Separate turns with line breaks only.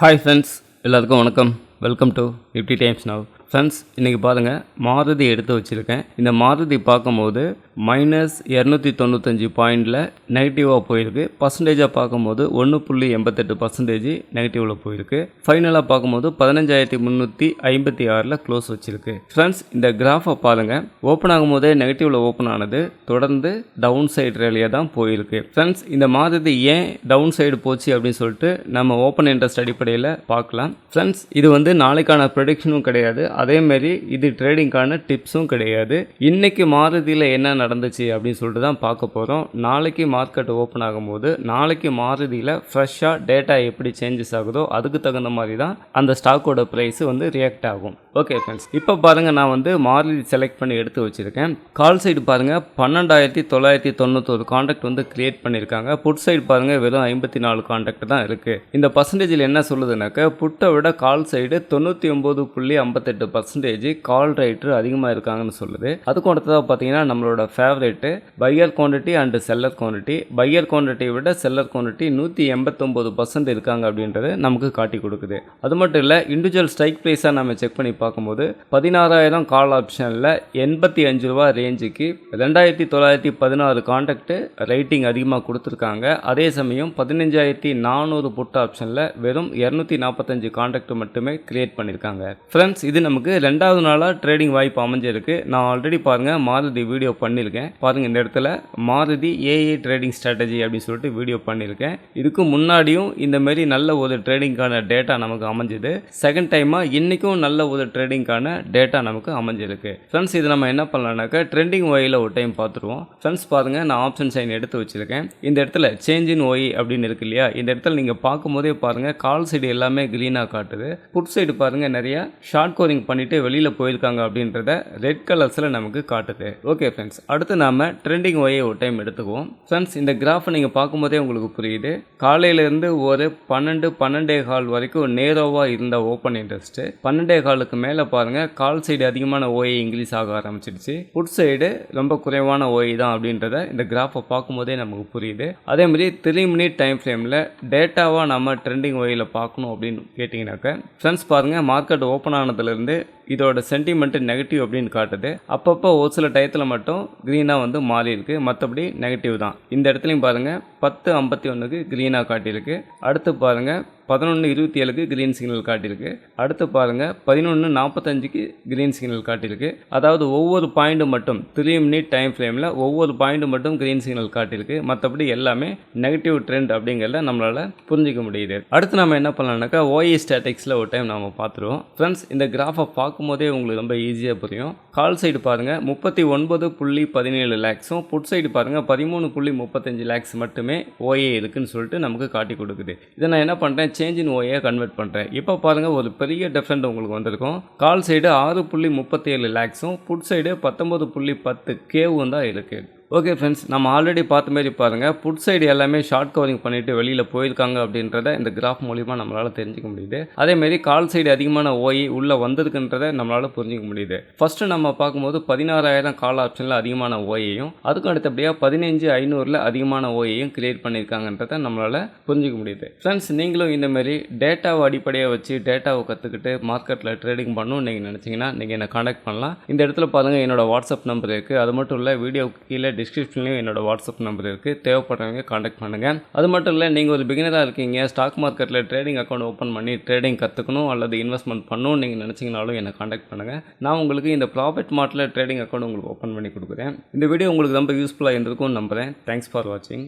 Hi friends எல்லாருக்கும் வணக்கம். Welcome to fifty times now friends இன்றைக்கி பாருங்கள் மாருதி எடுத்து வச்சுருக்கேன். இந்த மாருதி பார்க்கும்போது மைனஸ் இரநூத்தி தொண்ணூத்தஞ்சு பாயிண்டில் நெகட்டிவாக போயிருக்கு. பர்சன்டேஜாக பார்க்கும்போது ஒன்று புள்ளி எண்பத்தெட்டு பர்சன்டேஜ் நெகட்டிவில் போயிருக்கு. ஃபைனலாக பார்க்கும்போது பதினஞ்சாயிரத்தி முந்நூற்றி ஐம்பத்தி ஆறில் க்ளோஸ் வச்சுருக்கு. ஃப்ரெண்ட்ஸ் இந்த கிராஃபை பாருங்கள் ஓப்பன் ஆகும்போதே நெகட்டிவில் ஓப்பன் ஆனது தொடர்ந்து டவுன் சைடு ரேலியாக தான் போயிருக்கு. ஃப்ரெண்ட்ஸ் இந்த மாருதி ஏன் டவுன் சைடு போச்சு அப்படின்னு சொல்லிட்டு நம்ம ஓப்பன் இன்ட்ரெஸ்ட் அடிப்படையில் பார்க்கலாம். ஃப்ரெண்ட்ஸ் இது வந்து நாளைக்கான ப்ரொடிக்ஷனும் கிடையாது. அதேமாரி இது ட்ரேடிங்கான டிப்ஸும் கிடையாது. இன்னைக்கு மாருதியில் என்ன நடந்துச்சு அப்படின்னு சொல்லிட்டு தான் பார்க்க போகிறோம் நாளைக்கு மார்க்கெட் ஓப்பன் ஆகும்போது நாளைக்கு மாருதியில் ஃப்ரெஷ்ஷாக டேட்டா எப்படி சேஞ்சஸ் ஆகுதோ அதுக்கு தகுந்த மாதிரி தான் அந்த ஸ்டாக்கோட ப்ரைஸ் வந்து ரியாக்ட் ஆகும். ஓகே ஃப்ரெண்ட்ஸ் இப்போ பாருங்கள் நான் வந்து மாருதி செலக்ட் பண்ணி எடுத்து வச்சுருக்கேன். கால் சைடு பாருங்கள் பன்னெண்டாயிரத்தி தொள்ளாயிரத்தி தொண்ணூத்தொரு காண்டாக்ட் வந்து கிரியேட் பண்ணியிருக்காங்க புட் சைடு பாருங்கள் வெறும் ஐம்பத்தி நாலு காண்டாக்ட் தான் இருக்குது இந்த பர்சன்டேஜில் என்ன சொல்லுதுனாக்க புட்டை விட கால் சைடு தொண்ணூற்றி ஒம்பது புள்ளி ஐம்பத்தெட்டு பர்சன்டேஜ் கால் ரைட்டர் அதிகமாக இருக்காங்கன்னு சொல்லுது. அதுக்கும் அடுத்ததாக பார்த்தீங்கன்னா நம்மளோட favourite buyer quantity and seller quantity buyer குவான்டிட்டியை விட செல்லர் குவான்டிட்டி நூற்றி எண்பத்தொம்போது பர்சன்ட் இருக்காங்க அப்படின்றது நமக்கு காட்டி கொடுக்குது. அது மட்டும் இல்லை இண்டிவிஜுவல் ஸ்ட்ரைக் ப்ரைஸாக நம்ம செக் பண்ணி பார்க்கும்போது பதினாறாயிரம் கால் ஆப்ஷனில் எண்பத்தி அஞ்சு ரூபா ரேஞ்சுக்கு ரெண்டாயிரத்தி தொள்ளாயிரத்தி பதினாறு காண்டாக்ட் ரைட்டிங் அதிகமாக கொடுத்துருக்காங்க. அதே சமயம் பதினஞ்சாயிரத்தி நானூறு புட் ஆப்ஷனில் வெறும் இரநூத்தி நாற்பத்தஞ்சு காண்டாக்ட் மட்டுமே கிரியேட் பண்ணியிருக்காங்க ஃப்ரெண்ட்ஸ் இது நமக்கு ரெண்டாவது நாளாக ட்ரேடிங் வாய்ப்பு அமைஞ்சிருக்கு. நான் ஆல்ரெடி பாருங்கள் மாருதி வீடியோ பண்ணியிருக்கேன். பாருங்கள் இந்த இடத்துல மாருதி ஏஏ ட்ரேடிங் ஸ்ட்ராட்டஜி அப்படின்னு சொல்லிட்டு வீடியோ பண்ணியிருக்கேன். இதுக்கு முன்னாடியும் இந்த மாதிரி நல்ல ஒரு ட்ரேடிங்கான டேட்டா நமக்கு அமைஞ்சுது. செகண்ட் டைமாக இன்றைக்கும் நல்ல ஒரு ட்ரேடிங்கான டேட்டா நமக்கு அமைஞ்சிருக்கு. ஃப்ரெண்ட்ஸ் இது நம்ம என்ன பண்ணலாம்னாக்கா ட்ரெண்டிங் ஒயில் ஒரு டைம் பார்த்துருவோம். ஃப்ரெண்ட்ஸ் பாருங்கள் நான் ஆப்ஷன் சைன் எடுத்து வச்சுருக்கேன். இந்த இடத்துல சேஞ்ச் இன் ஒய் அப்படின்னு இருக்கு இல்லையா? இந்த இடத்துல நீங்கள் பார்க்கும்போதே பாருங்கள் கால் சைடு எல்லாமே க்ரீனாக காட்டுது. புட் சைடு பாருங்கள் நிறைய ஷார்ட் கோரிங் பண்ணிவிட்டு வெளியில் போயிருக்காங்க அப்படின்றத ரெட் கலர்ஸில் நமக்கு காட்டுது. ஓகே ஃப்ரெண்ட்ஸ் அடுத்து நாம் ட்ரெண்டிங் ஒயை ஒரு டைம் எடுத்துக்குவோம். ஃப்ரெண்ட்ஸ் இந்த கிராஃபை நீங்கள் பார்க்கும்போதே உங்களுக்கு புரியுது. காலையிலேருந்து ஒரு பன்னெண்டு பன்னெண்டே கால் வரைக்கும் நேரோவாக இருந்த ஓப்பன் இன்ட்ரெஸ்ட்டு பன்னெண்டே காலுக்கு மேலே பாருங்கள் கால் சைடு அதிகமான ஓயை இங்கிலீஷ் ஆக ஆரம்பிச்சிடுச்சு. புட் சைடு ரொம்ப குறைவான ஓய் தான் அப்படின்றத இந்த கிராஃபை பார்க்கும்போதே நமக்கு புரியுது. அதே மாதிரி த்ரீ மினிட் டைம் ஃப்ரேமில் டேட்டாவாக நம்ம ட்ரெண்டிங் ஒயில் பார்க்கணும் அப்படின்னு கேட்டிங்கனாக்க ஃப்ரெண்ட்ஸ் பாருங்கள் மார்க்கெட் ஓப்பன் ஆனதுலேருந்து இதோட சென்டிமெண்ட்டு நெகட்டிவ் அப்படின்னு காட்டுது. அப்பப்போ ஒரு சில டயத்தில் மட்டும் க்ரீனாக வந்து மாறியிருக்கு மற்றபடி நெகட்டிவ் தான். இந்த இடத்துலையும் பாருங்கள் பத்து ஐம்பத்தி ஒன்றுக்கு க்ரீனாக காட்டியிருக்கு. அடுத்து பாருங்கள் பதினொன்று இருபத்தி ஏழுக்கு க்ரீன் சிக்னல் காட்டியிருக்கு. அடுத்து பாருங்கள் பதினொன்று நாற்பத்தஞ்சுக்கு க்ரீன் சிக்னல் காட்டியிருக்கு. அதாவது ஒவ்வொரு பாயிண்ட்டு மட்டும் த்ரீ மினிட் டைம் ஃப்ரேமில் ஒவ்வொரு பாயிண்ட்டு மட்டும் க்ரீன் சிக்னல் காட்டியிருக்கு. மற்றபடி எல்லாமே நெகட்டிவ் ட்ரெண்ட் அப்படிங்கிறத நம்மளால் புரிஞ்சிக்க முடியுது. அடுத்து நம்ம என்ன பண்ணலாம்னாக்கா ஓஏ ஸ்டாட்டிக்ஸில் ஒரு டைம் நம்ம பார்த்துருவோம். ஃப்ரெண்ட்ஸ் இந்த கிராஃபை பார்க்கும்போதே உங்களுக்கு ரொம்ப ஈஸியாக புரியும். கால் சைடு பாருங்கள் முப்பத்தி ஒன்பது புள்ளி பதினேழு லேக்ஸும் புட் சைடு பாருங்கள் பதிமூணு புள்ளி முப்பத்தஞ்சு லேக்ஸ் மட்டுமே ஓஏ இருக்குன்னு சொல்லிட்டு நமக்கு காட்டி கொடுக்குது. இதை நான் என்ன பண்ணுறேன் சேஞ்ச் இன் ஓஏ கன்வெர்ட் பண்ணுறேன் இப்போ பாருங்கள் ஒரு பெரிய டிஃப்ரெண்ட் உங்களுக்கு வந்திருக்கும். கால் சைடு ஆறு புள்ளி முப்பத்தேழு லேக்ஸும் புட் சைடு பத்தொம்பது புள்ளி பத்து கேவும் தான் இருக்குது ஓகே ஃப்ரெண்ட்ஸ் நம்ம ஆல்ரெடி பார்த்த மாதிரி பாருங்கள் புட் சைடு எல்லாமே ஷார்ட் கவரிங் பண்ணிவிட்டு வெளியில் போயிருக்காங்க அப்படின்றத இந்த கிராஃப் மூலிமா நம்மளால் தெரிஞ்சிக்க முடியுது. அதேமாரி கால் சைடு அதிகமான ஓய் உள்ளே வந்திருக்குன்றதை நம்மளால் புரிஞ்சிக்க முடியுது. ஃபஸ்ட்டு நம்ம பார்க்கும்போது பதினாறாயிரம் கால் ஆப்ஷனில் அதிகமான ஓயையும் அதுக்கும் அடுத்தபடியாக பதினஞ்சு ஐநூறில் அதிகமான ஓயையும் கிரியேட் பண்ணியிருக்காங்கன்றதை நம்மளால் புரிஞ்சிக்க முடியுது. ஃப்ரெண்ட்ஸ் நீங்களும் இந்தமாரி டேட்டாவை அடிப்படையாக வச்சு டேட்டாவை கற்றுக்கிட்டு மார்க்கெட்டில் ட்ரேடிங் பண்ணணும்னு நீங்கள் நினச்சிங்கன்னா நீங்கள் என்னை காண்டாக்ட் பண்ணலாம். இந்த இடத்துல பாருங்கள் என்னோடய வாட்ஸ்அப் நம்பர் இருக்குது அது மட்டும் இல்லை வீடியோ கீழே டிஸ்கிரிப்ஷன்லேயும் என்னோட வாட்ஸ்அப் நம்பர் இருக்குது தேவைப்படுறவங்க காண்டாக்ட் பண்ணுங்கள் அது மட்டும் இல்லை நீங்கள் ஒரு பிகினராக இருக்கீங்க ஸ்டாக் மார்க்கெட்டில் ட்ரேடிங் அக்கௌண்ட் ஓப்பன் பண்ணி ட்ரேடிங் கற்றுக்கணும் அல்லது இன்வெஸ்ட்மெண்ட் பண்ணணும் நீங்கள் நினச்சிங்கனாலும் என்னை காண்டாக்ட் பண்ணுங்கள் நான் உங்களுக்கு இந்த ப்ராஃபிட் மார்ட்டில் ட்ரேடிங் அக்கௌண்ட் உங்களுக்கு ஓப்பன் பண்ணி கொடுக்குறேன். இந்த வீடியோ உங்களுக்கு ரொம்ப யூஸ்ஃபுல்லாக இருந்திருக்கும்னு நம்புகிறேன் தேங்க்ஸ் ஃபார் வாட்சிங்